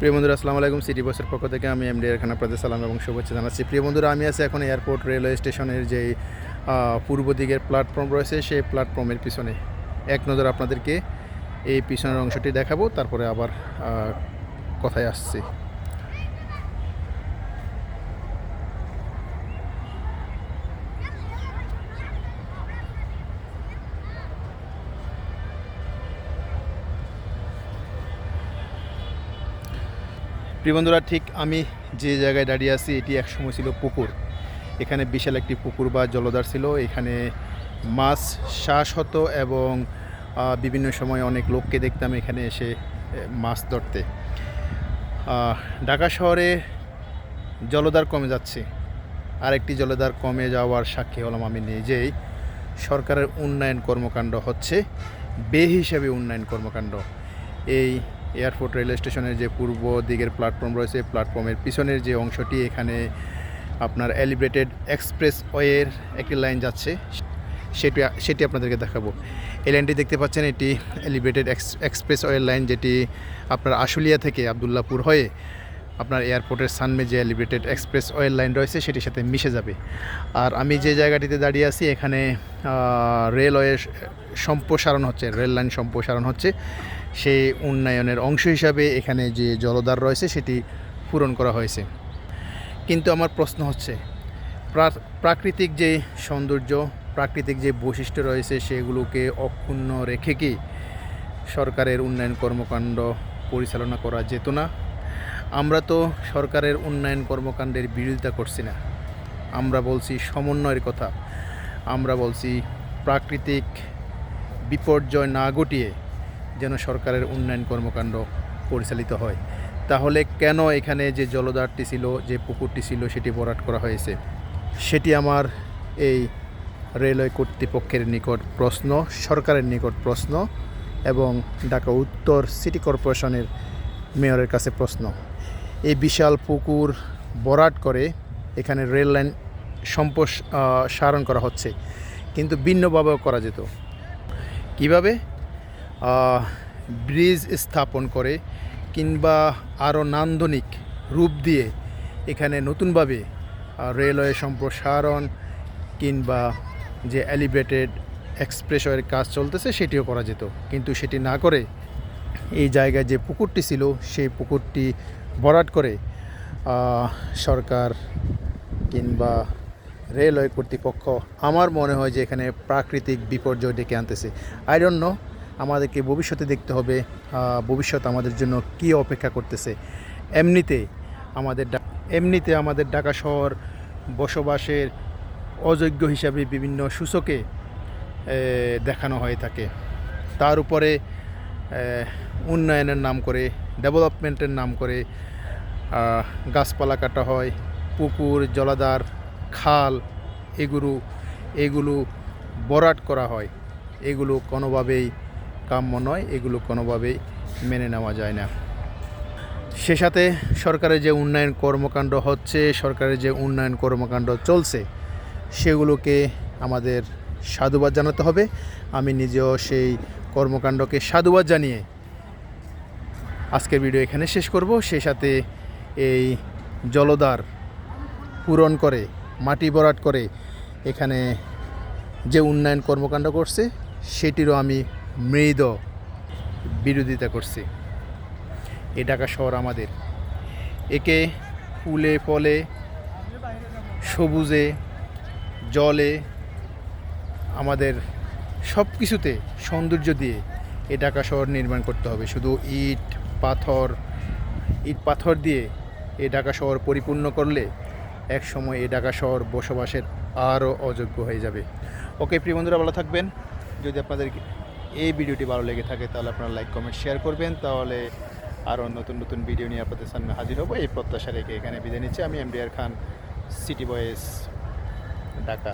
প্রিয় বন্ধুরা, আসসালামু আলাইকুম। সিটি বসের পক্ষ থেকে আমি এমডি খান আপনাদের সালাম এবং শুভেচ্ছা জানাচ্ছি। প্রিয় বন্ধুরা, আমি আছি এখন এয়ারপোর্ট রেলওয়ে স্টেশনের যে পূর্ব দিকের প্ল্যাটফর্ম রয়েছে, সেই প্ল্যাটফর্মের পিছনে। এক নজর আপনাদেরকে এই পিছনের অংশটি দেখাবো, তারপরে আবার কথায় আসছি। বন্ধুরা, ঠিক আমি যে জায়গায় দাঁড়িয়ে আছি, এটি একসময় ছিল পুকুর। এখানে বিশাল একটি পুকুর বা জলধার ছিল। এখানে মাছ শ্বাস হতো এবং বিভিন্ন সময় অনেক লোককে দেখতাম এখানে এসে মাছ ধরতে। ঢাকা শহরে জলধার কমে যাচ্ছে। আরেকটি জলধার কমে যাওয়ার সাক্ষী হলাম আমি নিজেই। সরকারের উন্নয়ন কর্মকাণ্ড হচ্ছে, বে হিসাবে উন্নয়ন কর্মকাণ্ড। এই এয়ারপোর্ট রেল স্টেশনের যে পূর্ব দিকের প্ল্যাটফর্ম রয়েছে প্ল্যাটফর্মের পিছনের যে অংশটি, এখানে আপনার এলিভেটেড এক্সপ্রেস ওয়ের একটি লাইন যাচ্ছে। সেটি সেটি আপনাদেরকে দেখাবো। এই লাইনটি দেখতে পাচ্ছেন, এটি এলিভেটেড এক্সপ্রেস ওয়ের লাইন যেটি আপনার আশুলিয়া থেকে আবদুল্লাপুর হয়ে আপনার এয়ারপোর্টের সানমে যে এলিভেটেড এক্সপ্রেস ওয়েল লাইন রয়েছে, সেটির সাথে মিশে যাবে। আর আমি যে জায়গাটিতে দাঁড়িয়ে আছি, এখানে রেলওয়ে সম্প্রসারণ হচ্ছে, রেল লাইন সম্প্রসারণ হচ্ছে। সেই উন্নয়নের অংশ হিসাবে এখানে যে জলধার রয়েছে, সেটি পূরণ করা হয়েছে। কিন্তু আমার প্রশ্ন হচ্ছে প্রাকৃতিক যে সৌন্দর্য, প্রাকৃতিক যে বৈশিষ্ট্য রয়েছে, সেগুলোকে অক্ষুণ্ণ রেখে কি সরকারের উন্নয়ন কর্মকাণ্ড পরিচালনা করা যেত না? আমরা তো সরকারের উন্নয়ন কর্মকাণ্ডের বিরোধিতা করছি না। আমরা বলছি সমন্বয়ের কথা। আমরা বলছি প্রাকৃতিক বিপর্যয় না ঘটিয়ে যেন সরকারের উন্নয়ন কর্মকাণ্ড পরিচালিত হয়। তাহলে কেন এখানে যে জলধারটি ছিল, যে পুকুরটি ছিল, সেটি ভরাট করা হয়েছে? সেটি আমার এই রেলওয়ে কর্তৃপক্ষের নিকট প্রশ্ন, সরকারের নিকট প্রশ্ন এবং ঢাকা উত্তর সিটি কর্পোরেশনের মেয়রের কাছে প্রশ্ন। এই বিশাল পুকুর বরাট করে এখানে রেল লাইন সম্প্রসারণ করা হচ্ছে। কিন্তু ভিন্নভাবেও করা যেত। কীভাবে? ব্রিজ স্থাপন করে কিংবা আরও নান্দনিক রূপ দিয়ে এখানে নতুনভাবে রেলওয়ে সম্প্রসারণ কিংবা যে এলিভেটেড এক্সপ্রেসওয়ের কাজ চলতেছে সেটিও করা যেত। কিন্তু সেটি না করে এই জায়গায় যে পুকুরটি ছিল, সেই পুকুরটি ভরাট করে সরকার কিংবা রেলওয়ে কর্তৃপক্ষ আমার মনে হয় যে এখানে প্রাকৃতিক বিপর্যয় ডেকে আনতেছে। আই ডোন্ট নো আমাদেরকে ভবিষ্যতে দেখতে হবে ভবিষ্যৎ আমাদের জন্য কী অপেক্ষা করতেছে। এমনিতে আমাদের এমনিতে আমাদের ঢাকা শহর বসবাসের অযোগ্য হিসাবে বিভিন্ন সূচকে দেখানো হয়ে থাকে। তার উপরে উন্নয়নের নাম করে ডেভেলপমেন্টের নাম করে গাছপালা কাটা হয়, পুকুর, জলাধার, খাল এগুলো এগুলো বরাট করা হয়। এগুলো কোনোভাবেই কাম্য নয়, এগুলো কোনোভাবেই মেনে নেওয়া যায় না। সে সাথে সরকারের যে উন্নয়ন কর্মকাণ্ড হচ্ছে, সরকারের যে উন্নয়ন কর্মকাণ্ড চলছে, সেগুলোকে আমাদের সাধুবাদ জানাতে হবে। আমি নিজেও সেই কর্মকাণ্ডকে সাধুবাদ জানিয়ে আজকের ভিডিও এখানে শেষ করব। সেই সাথে এই জলধার পূরণ করে, মাটি বরাট করে এখানে যে উন্নয়ন কর্মকাণ্ড করছে, সেটিরও আমি মৃদ বিরোধিতা করছি। এ ঢাকা শহর আমাদের। একে ফুলে ফলে, সবুজে, জলে আমাদের সব কিছুতে সৌন্দর্য দিয়ে এ ঢাকা শহর নির্মাণ করতে হবে। শুধু ইট, পাথর ইট পাথর দিয়ে এ ঢাকা শহর পরিপূর্ণ করলে এক সময় এ ঢাকা শহর বসবাসের আরও অযোগ্য হয়ে যাবে। ওকে, প্রিয় বন্ধুরা, ভালো থাকবেন। যদি আপনাদের এই ভিডিওটি ভালো লেগে থাকে, তাহলে আপনারা লাইক, কমেন্ট, শেয়ার করবেন। তাহলে আরও নতুন নতুন ভিডিও নিয়ে আপনাদের সামনে হাজির হব। এই প্রত্যাশা রেখে এখানে বিদায় নিচ্ছে। আমি M D R Khan, city voice Dhaka.